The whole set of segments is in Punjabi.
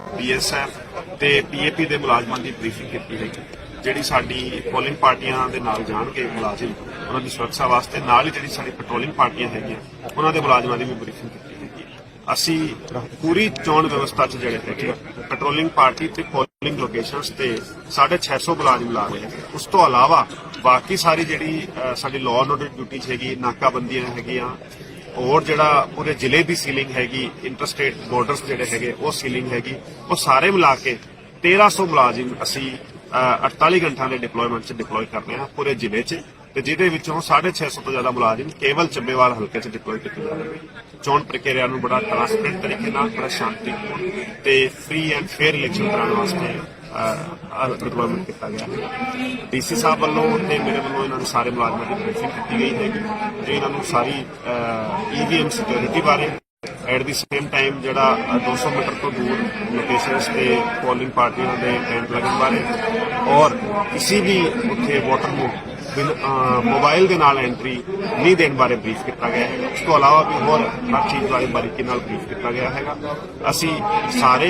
ਬੀਐਸਐਫ ਤੇ ਪੀਏਪੀ ਦੇ ਮੁਲਾਜ਼ਮਾਂ ਦੀ ਬਰੀਫਿੰਗ ਕੀਤੀ ਹੈ ਜਿਹੜੀ ਸਾਡੀ ਪੋਲਿੰਗ ਪਾਰਟੀਆਂ ਦੇ ਨਾਲ ਜਾਣਗੇ ਮੁਲਾਜ਼ਮ, ਉਹਨਾਂ ਦੀ ਸੁਰੱਖਿਆ ਵਾਸਤੇ ਨਾਲ ਹੀ ਜਿਹੜੀ ਸਾਡੀ ਪੈਟਰੋਲਿੰਗ ਪਾਰਟੀਆਂ ਹੈਗੀਆਂ, ਉਹਨਾਂ ਦੇ ਮੁਲਾਜ਼ਮਾਂ ਦੀ ਵੀ ਬਰੀਫਿੰਗ ਕੀਤੀ ਗਈ ਅਸੀਂ ਪੂਰੀ ਚੋਣ ਵਿਵਸਥਾ 'ਚ ਜਿਹੜੇ ਹੈਗੇ ਪੈਟਰੋਲਿੰਗ ਪਾਰਟੀ ਤੇ ਪੋਲਿੰਗ ਲੋਕੇਸ਼ਨਸ ਤੇ 650 ਮੁਲਾਜ਼ਮ ਲਾ ਰਹੇ ਉਸ ਤੋਂ ਇਲਾਵਾ ਬਾਕੀ ਸਾਰੀ ਜਿਹੜੀ ਸਾਡੀ ਲਾਅ ਐਂਡ ਆਰਡਰ ਡਿਊਟੀ ਹੈਗੀ, ਨਾਕਾਬੰਦੀਆਂ ਹੈਗੀਆਂ ਔਰ ਜਿਹੜਾ ਪੂਰੇ ਜ਼ਿਲ੍ਹੇ ਦੀ ਸੀਲਿੰਗ ਹੈਗੀ ਇੰਟਰਸਟੇਟ ਬਾਰਡਰਸ ਜਿਹੜੇ ਹੈਗੇ ਉਹ ਸੀਲਿੰਗ ਹੈਗੀ। ਉਹ ਸਾਰੇ ਮਿਲਾ ਕੇ 1300 ਮੁਲਾਜ਼ਮ ਅਸੀਂ ਅ, 48 ਘੰਟਿਆਂ ਦੇ ਡਿਪਲੋਇਮੈਂਟ 'ਚ ਡਿਪਲੋਏ ਕਰ ਰਹੇ ਹਾਂ ਪੂਰੇ ਜ਼ਿਲ੍ਹੇ 'ਚ ਤੇ ਜਿਹਦੇ ਵਿੱਚੋਂ 650 ਤੋਂ ਜ਼ਿਆਦਾ ਮੁਲਾਜ਼ਮ ਕੇਵਲ ਚੱਬੇਵਾਲ ਹਲਕੇ 'ਚ ਡਿਪਲੋਏ ਕੀਤੇ ਜਾ ਰਹੇ ਨੇ। ਚੋਣ ਪ੍ਰਕਿਰਿਆ ਨੂੰ ਬੜਾ ਟ੍ਰਾਂਸਪੇਰੈਂਟ ਤਰੀਕੇ ਨਾਲ ਬੜਾ ਸ਼ਾਂਤੀਪੂਰਨ ਤੇ ਫ੍ਰੀ ਐਂਡ ਫੇਅਰ ਇਲੈਕਸ਼ਨ ਕਰਾਉਣ ਵਾਸਤੇ ਡਿਪਲੋਇਮੈਂਟ ਕੀਤਾ ਗਿਆ। ਹੈ ਡੀਸੀ ਸਾਹਿਬ ਵੱਲੋਂ ਤੇ ਮੇਰੇ ਵੱਲੋਂ ਇਹਨਾਂ ਨੂੰ ਸਾਰੇ ਮੁਲਾਜ਼ਮਾਂ ਦੀ ਬਰੀਫਿੰਗ ਕੀਤੀ ਗਈ ਹੈਗੀ ਤੇ ਇਹਨਾਂ ਨੂੰ ਸਾਰੀ ਈਵੀਐਮ ਸਿਕਿਉਰਿਟੀ ਬਾਰੇ ਐਟ ਦੀ ਸੇਮ ਟਾਈਮ ਜਿਹੜਾ ਅ, 200 ਮੀਟਰ ਤੋਂ ਦੂਰ ਲੋਕੇਸ਼ਨਸ ਤੇ ਪੋਲਿੰਗ ਪਾਰਟੀਆਂ ਦੇ ਕੈਂਪ ਲੱਗਣ ਬਾਰੇ ਔਰ ਕਿਸੇ ਵੀ ਉੱਥੇ ਵੋਟਰ ਨੂੰ ਮੋਬਾਈਲ ਦੇ ਨਾਲ ਐਂਟਰੀ ਨਹੀਂ ਦੇਣ ਬਾਰੇ ਬਰੀਫ ਕੀਤਾ ਗਿਆ ਹੈ ਉਸ ਤੋਂ ਇਲਾਵਾ ਵੀ ਹੋਰ ਹਰ ਚੀਜ਼ ਬਾਰੇ ਬਾਰੀਕੀ ਨਾਲ ਬਰੀਫ ਕੀਤਾ ਗਿਆ ਹੈਗਾ। ਅਸੀਂ ਸਾਰੇ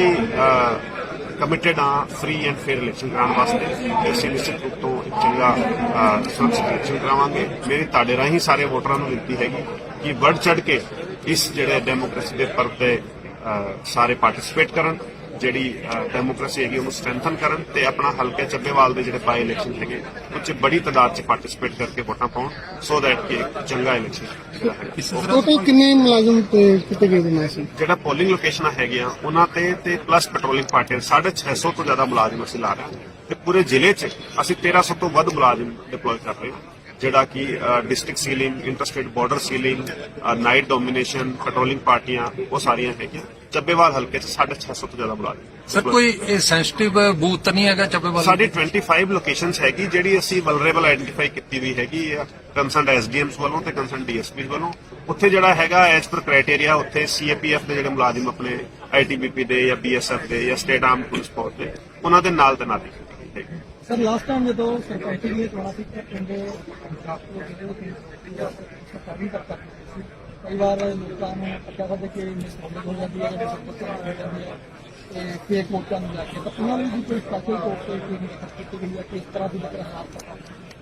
ਕਮਿਟਡ ਆ ਫ੍ਰੀ ਐਂਡ ਫੇਅਰ ਇਲੈਕਸ਼ਨ ਕਰਾਉਣ ਵਾਸਤੇ। ਅਸੀਂ ਨਿਸ਼ਚਿਤ ਰੂਪ ਤੋਂ ਇੱਕ ਚੰਗਾ ਸੁਰੱਖਿਅਤ ਇਲੈਕਸ਼ਨ ਕਰਾਵਾਂਗੇ। ਮੇਰੀ ਤੁਹਾਡੇ ਰਾਹੀਂ ਸਾਰੇ ਵੋਟਰਾਂ ਨੂੰ ਬੇਨਤੀ ਹੈਗੀ ਕਿ ਵੱਧ ਚੜ ਕੇ ਇਸ ਜਿਹੜੇ ਡੈਮੋਕ੍ਰੇਸੀ ਦੇ ਪਰਵ ਸਾਰੇ ਪਾਰਟਿਸਿਪੇਟ ਕਰਨ। ਜਿਹੜੀ ਡੈਮੋਕ੍ਰੇਸੀ ਹੈਗੀ ਉਹਨੂੰ ਸਟਰੈਂਥਨ ਕਰਨ ਤੇ ਆਪਣਾ ਹਲਕੇ ਚੱਬੇਵਾਲ ਦੇ ਜਿਹੜੇ ਬਾਈ ਇਲੈਕਸ਼ਨ ਹੈਗੇ ਉਹ 'ਚ ਬੜੀ ਤਾਦਾਦ 'ਚ ਪਾਰਟਿਸਿਪੇਟ ਕਰਕੇ ਵੋਟਾਂ ਪਾਉਣ ਸੋ ਦੈਟ ਕਿ ਚੰਗਾ ਇਲੈਕਸ਼ਨ ਟੋਟਲ ਕਿੰਨੇ ਮੁਲਾਜ਼ਮ ਤੇ ਕਿਤੇ ਗਏ ਨੇ ਸੀ? ਜਿਹੜਾ ਪੋਲਿੰਗ ਲੋਕੇਸ਼ਨਾਂ ਹੈਗੀਆਂ ਉਹਨਾਂ ਤੇ ਤੇ ਪਲੱਸ ਪੈਟਰੋਲਿੰਗ ਪਾਰਟੀ 650 ਤੋਂ ਜ਼ਿਆਦਾ ਮੁਲਾਜ਼ਮ ਅਸੀਂ ਲਾ ਰਹੇ ਹਾਂ। ਤੇ ਪੂਰੇ ਜ਼ਿਲ੍ਹੇ 'ਚ ਅਸੀਂ 1300 ਤੋਂ ਵੱਧ ਮੁਲਾਜ਼ਮ ਡਿਪਲੋਏ ਕਰ ਰਹੇ ਹਾਂ। ਜਿਹੜਾ ਕਿ district sealing interstate border sealing night domination patrolling ਪਾਰਟੀਆਂ ਉਹ ਸਾਰੀਆਂ ਹੈਗੀਆਂ। ਚੱਬੇਵਾਲ ਹਲਕੇ 'ਚ 650 ਤੋਂ ਜ਼ਿਆਦਾ ਮੁਲਾਜ਼ਮ ਸਰ ਕੋਈ ਇਹ ਸੈਂਸਿਟਿਵ ਬੂਥ ਨਹੀਂ ਹੈਗਾ ਚੱਬੇਵਾਲ ਸਾਡੀ 25 ਲੋਕੇਸ਼ਨਸ ਹੈਗੀ ਜਿਹੜੀ ਅਸੀਂ ਵਲਨਰੇਬਲ ਆਇਡੈਂਟੀਫਾਈ ਕੀਤੀ ਹੋਈ ਹੈਗੀ ਆ। ਕੰਸਰਨਡ ਐਸਡੀਐਮਸ ਵੱਲੋਂ ਤੇ ਕੰਸਰਨਡ ਡੀਐਸਪੀਸ ਵੱਲੋਂ। ਉੱਥੇ ਜਿਹੜਾ ਹੈਗਾ ਐਸ ਪਰ ਕ੍ਰਾਈਟੇਰੀਆ ਉੱਥੇ ਸੀਏਪੀਐਫ ਦੇ ਜਿਹੜੇ ਮੁਲਾਜ਼ਮ ਆਪਣੇ ਆਈਟੀਬੀਪੀ ਦੇ ਜਾਂ ਬੀਐਸਐਫ ਦੇ ਜਾਂ ਸਟੇਟ ਆਰਮ ਪੁਲਿਸ ਫੋਰਸ ਦੇ ਉਹਨਾਂ ਦੇ ਨਾਲ ਤੈਨਾਤੀ। ਸਰ ਲਾਸਟ ਟਾਈਮ ਜਦੋਂ ਸਰਕਾਰੀ ਲਈ ਚੋਣਾਂ ਸੀ ਤਾਂ ਪਿੰਡ ਡਾਕਟਰ ਜਿਹੜੇ ਉਹ ਪੰਜਾਬ ਸਰਕਾਰੀ ਕਰਤਾ ਕਈ ਵਾਰ ਲੋਕਾਂ ਨੂੰ ਪਤਾ ਕਰਦੇ ਕਿ ਮਿਸਕੰਡਕਟ ਹੋ ਜਾਂਦੀ ਹੈ ਜਾਂ ਮਿਸਕੰਡਕਟ ਹੋ ਜਾਂਦੀ ਹੈ ਤੇ ਫੇਕ ਵੋਟਾਂ ਨੂੰ ਲੈ ਕੇ। ਤਾਂ ਉਹਨਾਂ ਲਈ ਵੀ ਕੋਈ ਸਪੈਸ਼ਲ ਕੋਰਟ ਤੇ ਕੋਈ ਨਿਯੁਕਤ ਕੀਤੀ ਗਈ ਹੈ ਕਿਸ ਤਰ੍ਹਾਂ ਦੀ ਲੱਗ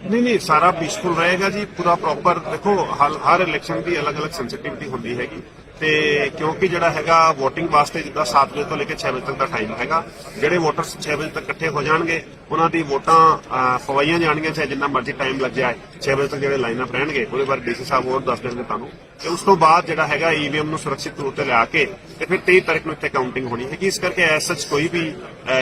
ਨਹੀਂ ਨਹੀਂ, ਸਾਰਾ ਪੀਸਫੁਲ ਰਹੇਗਾ ਜੀ, ਪੂਰਾ ਪ੍ਰੋਪਰ ਦੇਖੋ, ਹਰ ਹਰ ਇਲੈਕਸ਼ਨ ਦੀ ਅਲੱਗ-ਅਲੱਗ ਸੈਂਸਿਟੀਵਿਟੀ ਹੁੰਦੀ ਹੈਗੀ। ਤੇ ਕਿਉਂਕਿ ਜਿਹੜਾ ਹੈਗਾ VOTING ਵਾਸਤੇ ਜਿੱਦਾਂ 7 ਵਜੇ ਤੋਂ ਲੈ ਕੇ 6 ਵਜੇ ਤੱਕ ਦਾ ਟਾਈਮ ਹੈਗਾ ਜਿਹੜੇ ਵੋਟਰਸ 6 ਵਜੇ ਤੱਕ ਇਕੱਠੇ ਹੋ ਜਾਣਗੇ ਉਹਨਾਂ ਦੀ ਵੋਟਾਂ ਅਹ, ਪਵਾਈਆਂ ਜਾਣਗੀਆਂ ਚਾਹੇ ਜਿੰਨਾ ਮਰਜ਼ੀ ਟਾਈਮ ਲੱਗ ਜਾਏ 6 ਵਜੇ ਤੱਕ ਜਿਹੜੇ ਲਾਈਨ ਅਪ ਰਹਿਣਗੇ ਉਹਦੇ ਬਾਰੇ ਡੀਸੀ ਸਾਹਿਬ ਹੋਰ ਦੱਸ ਦੇਣਗੇ ਤੁਹਾਨੂੰ। ਤੇ ਉਸ ਤੋਂ ਬਾਅਦ ਜਿਹੜਾ ਹੈਗਾ ਈਵੀਐਮ ਨੂੰ ਸੁਰੱਖਿਅਤ ਤੌਰ ਤੇ ਲਿਆ ਕੇ ਤੇ ਫਿਰ 23 ਤਾਰੀਖ ਨੂੰ ਇੱਥੇ ਕਾਊਂਟਿੰਗ ਹੋਣੀ ਹੈਗੀ। ਇਸ ਕਰਕੇ ਐਸ ਸੱਚ ਕੋਈ ਵੀ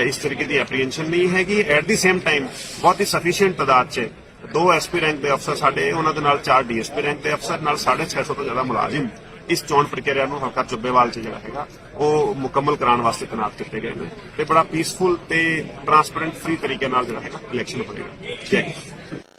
ਇਸ ਤਰੀਕੇ ਦੀ ਐਪਰੀਹੈਂਸ਼ਨ ਨਹੀਂ ਹੈਗੀ। ਐਟ ਦੀ ਸੇਮ ਟਾਈਮ ਬਹੁਤ ਹੀ ਸਫੀਸ਼ੀਐਂਟ ਤਾਦਾਦ 'ਚ ਦੋ ਐਸਪੀ ਰੈਂਕ ਦੇ ਅਫਸਰ ਸਾਡੇ ਉਹਨਾਂ ਦੇ ਨਾਲ ਚਾਰ ਡੀਐਸਪੀ ਰੈਂਕ ਦੇ ਅਫਸਰ ਨਾਲ 650 ਤੋਂ ਜ਼ਿਆਦਾ ਮੁਲਾਜ਼ਮ। ਇਸ ਚੋਣ ਪ੍ਰਕਿਰਿਆ ਨੂੰ ਹਲਕਾ ਚੁੱਬੇਵਾਲ 'ਚ ਜਿਹੜਾ ਹੈਗਾ, ਉਹ ਮੁਕੰਮਲ ਕਰਾਉਣ ਵਾਸਤੇ ਤੈਨਾਤ ਕੀਤੇ ਗਏ ਨੇ ਤੇ ਬੜਾ ਪੀਸਫੁਲ ਤੇ ਟਰਾਂਸਪੇਰੈਂਟ ਫ੍ਰੀ ਤਰੀਕੇ ਨਾਲ ਜਿਹੜਾ ਹੈਗਾ ਇਲੈਕਸ਼ਨ ਹੋਵੇਗਾ ਜੈ ਹਿੰਦ।